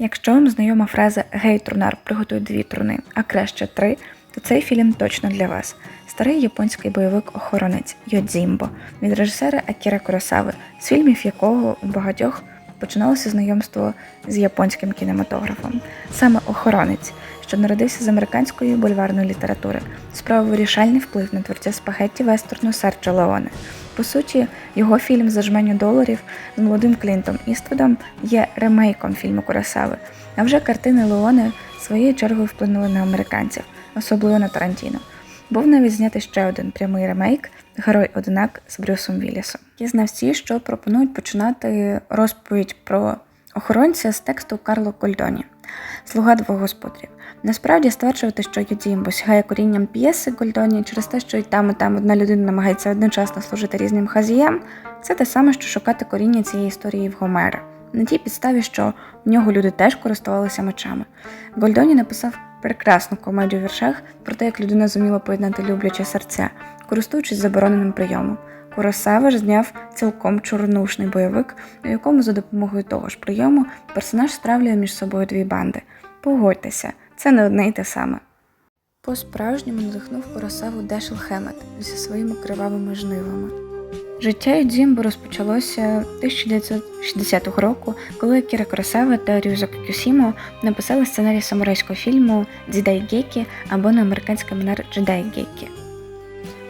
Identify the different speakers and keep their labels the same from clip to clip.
Speaker 1: Якщо вам знайома фраза Гей, трунар, приготуй дві труни, а краще три, то цей фільм точно для вас. Старий японський бойовик охоронець Йодзімбо від режисера Акіра Куросави, з фільмів якого у багатьох починалося знайомство з японським кінематографом. Саме охоронець, що народився з американської бульварної літератури, справив вирішальний вплив на творця спагетті вестерну Серджо Леоне. По суті, його фільм за жменю доларів з молодим Клінтом Іствудом є ремейком фільму Куросави. А вже картини Леоне своєю чергою вплинули на американців, особливо на Тарантіно. Був навіть знятий ще один прямий ремейк Герой одинак з Брюсом Віллісом. Є що пропонують починати розповідь про охоронця з тексту Карло Кольдоні Слуга двох господарів. Насправді стверджувати, що Юдзімбо сягає корінням п'єси Гольдоні через те, що і там, і там одна людина намагається одночасно служити різним хазіям, це те саме, що шукати коріння цієї історії в Гомера. На тій підставі, що в нього люди теж користувалися мечами. Гольдоні написав прекрасну комедію в віршах про те, як людина зуміла поєднати любляче серця, користуючись забороненим прийомом. Куросава ж зняв цілком чорнушний бойовик, у якому за допомогою того ж прийому персонаж стравлює між собою дві банди. Погодьтеся, це не одне й те саме. По-справжньому надихнув Куросаву Дешел Хемет зі своїми кривавими жнивами. Життя Юдзімбо розпочалося 1960 року, коли Кіра Куросава та Рюзо Кюсімо написали сценарій самурайського фільму Дзідай Гекі або на американський манер Джедай Гекі.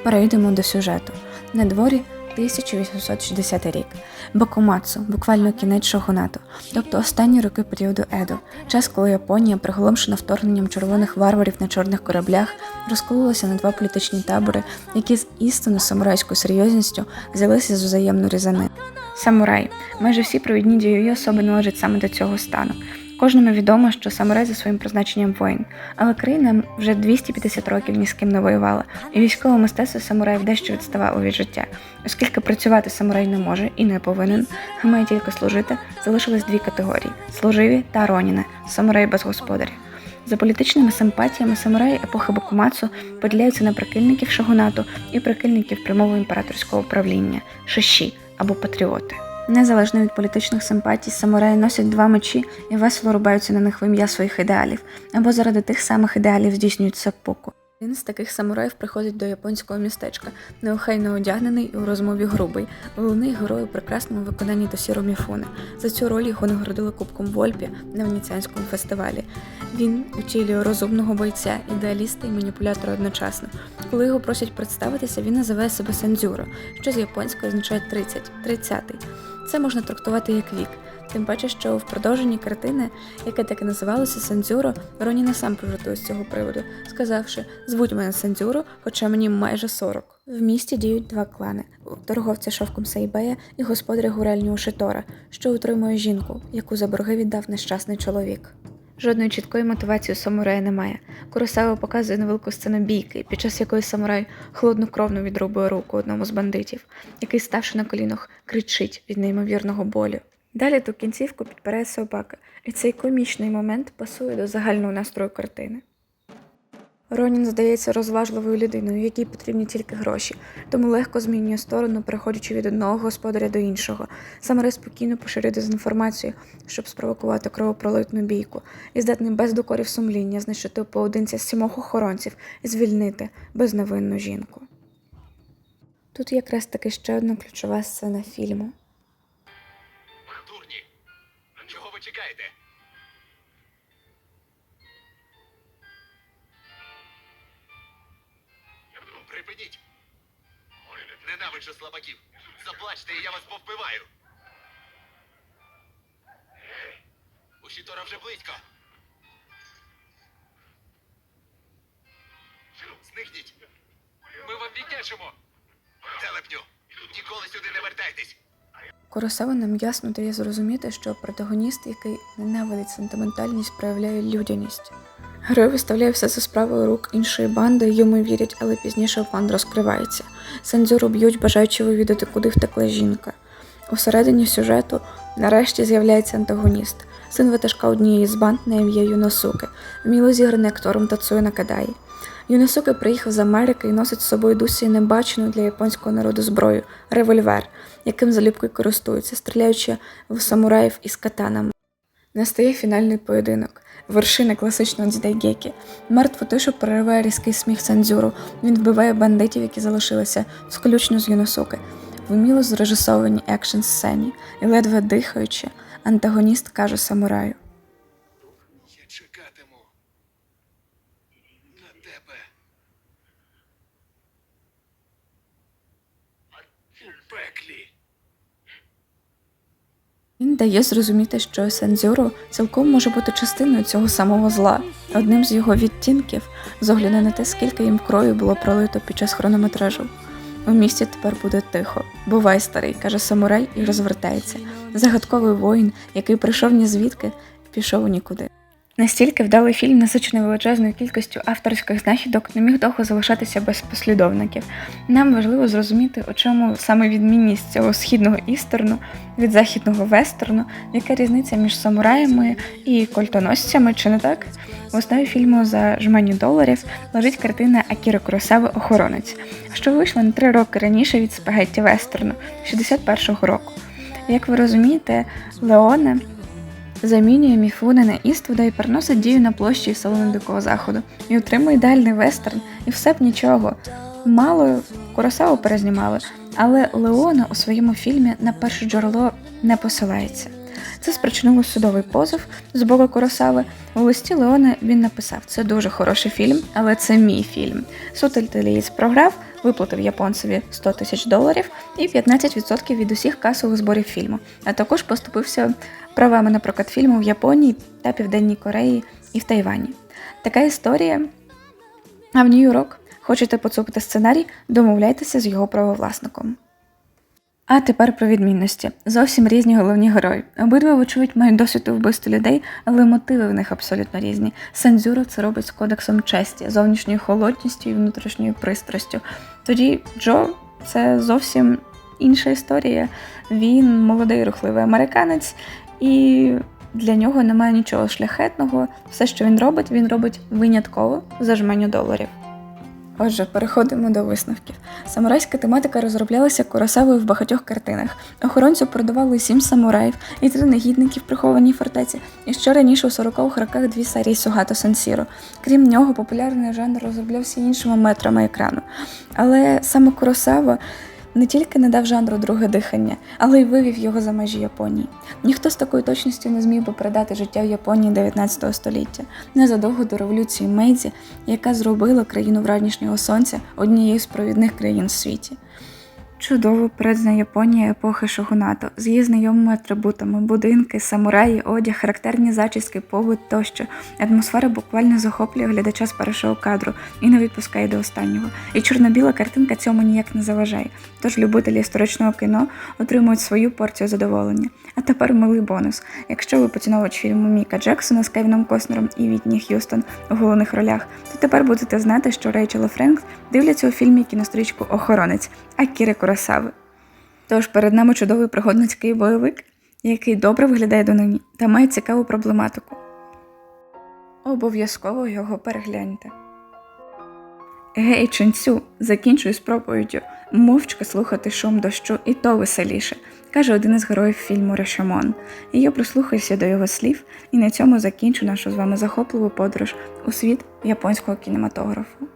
Speaker 1: Перейдемо до сюжету. На дворі 1860 рік. Бакумацу, буквально кінець шогунату, тобто останні роки періоду Едо, час, коли Японія, приголомшена вторгненням червоних варварів на чорних кораблях, розкололася на два політичні табори, які з істинно самурайською серйозністю взялися з взаємну різани. Самурай. Майже всі провідні дієві особи належать саме до цього стану. Кожному відомо, що самурай за своїм призначенням воїн, але країна вже 250 років ні з ким не воювала, і військове мистецтво самураїв дещо відставало від життя. Оскільки працювати самурай не може і не повинен, а має тільки служити, залишились дві категорії: служиві та роніни, самураї без господаря. За політичними симпатіями самураї епохи Бакумацу поділяються на прихильників шагунату і прихильників прямого імператорського правління шиші або патріоти. Незалежно від політичних симпатій, самураї носять два мечі і весело рубаються на них в ім'я своїх ідеалів, або заради тих самих ідеалів здійснюють сеппоку. Один з таких самураїв приходить до японського містечка, неохайно одягнений і у розмові грубий. Головний герой у прекрасному виконанні Тосіро Міфуне. За цю роль його нагородили Кубком Вольпі на Венеціанському фестивалі. Він утілює розумного бойця, ідеаліста і маніпулятора одночасно. Коли його просять представитися, він називає себе Сендзюро, що з японською означає 30, 30. Це можна трактувати як вік. Тим паче, що в продовженні картини, яке так і називалося Сендзюро, Роніна сам пожартує з цього приводу, сказавши: звуть мене Сендзюро, хоча мені майже 40. В місті діють два клани: торговця шовком Сейбея і господаря гурельнього Шитора, що утримує жінку, яку за борги віддав нещасний чоловік. Жодної чіткої мотивації у самурая немає. Куросава показує невелику сцену бійки, під час якої самурай холоднокровно відрубує руку одному з бандитів, який, ставши на колінах, кричить від неймовірного болю. Далі ту кінцівку підпере собака, і цей комічний момент пасує до загального настрою картини. Ронін здається розважливою людиною, якій потрібні тільки гроші, тому легко змінює сторону, переходячи від одного господаря до іншого. Самурай спокійно поширює дезінформацію, щоб спровокувати кровопролитну бійку, і здатний без докорів сумління знищити поодинця сімох охоронців і звільнити безневинну жінку. Тут якраз таки ще одна ключова сцена фільму.
Speaker 2: Заплачте, і я вас повпиваю! У Шітора вже близько! Зникніть! Ми вам віддячимо! Телепню! Ніколи сюди не вертайтесь!
Speaker 1: Куросава нам ясно дає зрозуміти, що протагоніст, який ненавидить сентиментальність, проявляє людяність. Герой виставляє все за справою рук іншої банди, йому вірять, але пізніше план розкривається. Сензюру б'ють, бажаючи вивідати, куди втекла жінка. Усередині сюжету нарешті з'являється антагоніст, син ватажка однієї з банд на ім'я Юносуки, вміло зіграний актором Тацуя Накадаї. Юносуки приїхав з Америки і носить з собою досі небачену для японського народу зброю револьвер, яким залюбки користуються, стріляючи в самураїв із катанами. Настає фінальний поєдинок. Вершина класичного дзідайгекі. Мертву тишу перериває різкий сміх цензюру. Він вбиває бандитів, які залишилися, включно з Юносуки. Вміло зрежисовані екшн сцені і ледве дихаючи, антагоніст каже самураю.
Speaker 2: Я чекатиму на тебе. У пеклі.
Speaker 1: Він дає зрозуміти, що Сензюро цілком може бути частиною цього самого зла, одним з його відтінків, з огляду на те, скільки їм крові було пролито під час хронометражу. У місті тепер буде тихо. Бувай старий, каже самурай і розвертається. Загадковий воїн, який прийшов ні звідки, пішов у нікуди. Настільки вдалий фільм, насичений величезною кількістю авторських знахідок, не міг довго залишатися без послідовників. Нам важливо зрозуміти, у чому саме відмінність цього східного істерну від західного вестерну, яка різниця між самураями і кольтоносцями, чи не так? В основі фільму за жменю доларів лежить картина Акіри Куросави Охоронець, що вийшла на три роки раніше від спагетті вестерну 61-го року. Як ви розумієте, Леоне замінює Міфуне на Іствуда і переносить дію на площі салону Дикого Заходу і отримує ідеальний вестерн, і все б нічого. Мало Куросаву перезнімали, але Леона у своєму фільмі на перше джерело не посилається. Це спричинило судовий позов з боку Куросави. У листі Леони він написав: це дуже хороший фільм, але це мій фільм. Суд італієць програв, виплатив японцеві 100 тисяч доларів і 15% від усіх касових зборів фільму, а також поступився правами на прокат фільму в Японії та Південній Кореї і в Тайвані. Така історія. А в Нью-Йорк хочете поцупити сценарій, домовляйтеся з його правовласником. А тепер про відмінності. Зовсім різні головні герої. Обидва, вочевидь, мають досвід у вбивстві людей, але мотиви в них абсолютно різні. Сензюро це робить з кодексом честі, зовнішньою холодністю і внутрішньою пристрастю. Тоді Джо це зовсім інша історія. Він молодий рухливий американець, і для нього немає нічого шляхетного. Все, що він робить, він робить винятково за жменю доларів. Отже, переходимо до висновків. Самурайська тематика розроблялася Куросавою в багатьох картинах. Охоронцю продавали сім самураїв і три негідників прихованій фортеці, і ще раніше у 40-х роках дві серії Сугато Сансіро. Крім нього, популярний жанр розроблявся іншими метрами екрану. Але саме Куросава не тільки не дав жанру друге дихання, але й вивів його за межі Японії. Ніхто з такою точністю не зміг би передати життя в Японії 19 століття, незадовго до революції Мейдзі, яка зробила країну вранішнього сонця однією з провідних країн в світі. Чудово передана Японія епохи шогунату з її знайомими атрибутами, будинки, самураї, одяг, характерні зачіски, побут тощо. Атмосфера буквально захоплює глядача з першого кадру і не відпускає до останнього. І чорно-біла картинка цьому ніяк не заважає. Тож любителі історичного кіно отримують свою порцію задоволення. А тепер милий бонус. Якщо ви поціновувач фільму Міка Джексона з Кевіном Костнером і Вітні Х'юстон у головних ролях, то тепер будете знати, що Рейчел і Френк дивляться у фільмі кінострічку Охоронець а Акіри Куросави. Тож перед нами чудовий пригодницький бойовик, який добре виглядає донині та має цікаву проблематику. Обов'язково його перегляньте. Гей, ченцю, закінчую з проповіддю. Мовчки слухати шум дощу і то веселіше, каже один із героїв фільму Решамон. І я прислухаюся до його слів, і на цьому закінчу нашу з вами захопливу подорож у світ японського кінематографу.